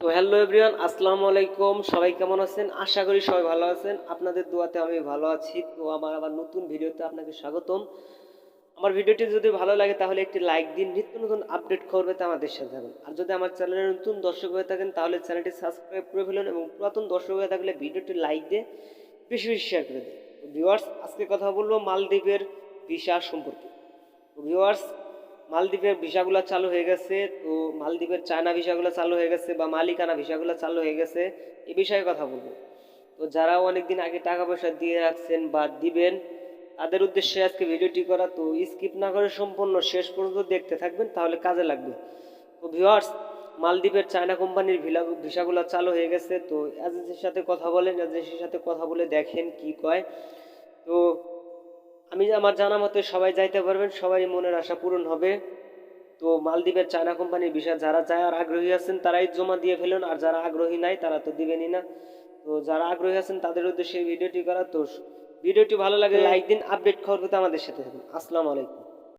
তো hello everyone, আসসালামু আলাইকুম। সবাই কেমন আছেন? আশা করি সবাই ভালো আছেন। আপনাদের দোয়াতে আমি ভালো আছি। তো আমার আবার নতুন ভিডিওতে আপনাকে স্বাগতম। আমার ভিডিওটি যদি ভালো লাগে তাহলে একটি লাইক দিন, নিত্য নতুন আপডেট খবর পেতে আমাদের সাথে থাকুন। আর যদি আমার চ্যানেলে নতুন দর্শক হয়ে থাকেন তাহলে চ্যানেলটি সাবস্ক্রাইব করে ফেলুন এবং পুরাতন দর্শক হয়ে থাকলে ভিডিওটি লাইক দিয়ে বেশি বেশি শেয়ার করে দিন। ভিউয়ার্স আজকে কথা বলব মালদ্বীপের ভিসা সম্পর্কে। তো ভিউয়ার্স মালদ্বীপের ভিসাগুলো চালু হয়ে গেছে, তো মালদ্বীপের চায়না ভিসাগুলো চালু হয়ে গেছে বা মালিকানা ভিসাগুলো চালু হয়ে গেছে, এ বিষয়ে কথা বলব। তো যারা অনেকদিন আগে টাকা পয়সা দিয়ে রাখছেন বা দিবেন, তাদের উদ্দেশ্যে আজকে ভিডিওটি করা, তো স্কিপ না করে সম্পূর্ণ শেষ পর্যন্ত দেখতে থাকবেন, তাহলে কাজে লাগবে। তো ভিওয়ার্স মালদ্বীপের চায়না কোম্পানির ভিলা, ভিসাগুলো চালু হয়ে গেছে, তো এজেন্সির সাথে কথা বলেন এজেন্সির সাথে কথা বলে দেখেন কি কয়। তো আমি আমার জানা মতে সবাই যাইতে পারবেন সবারই মনের আশা পূরণ হবে। তো মালদ্বীপের চায়না কোম্পানির বিষয়ে যারা চায় আর আগ্রহী আছেন তারাই জমা দিয়ে ফেলুন আর যারা আগ্রহী নাই তারা তো দিবেনই না। তো যারা আগ্রহী আছেন তাদের উদ্দেশ্যে ভিডিওটি করা। তো ভিডিওটি ভালো লাগে লাইক দিন আপডেট খবর পেতে আমাদের সাথে থাকুন। আসসালামু আলাইকুম।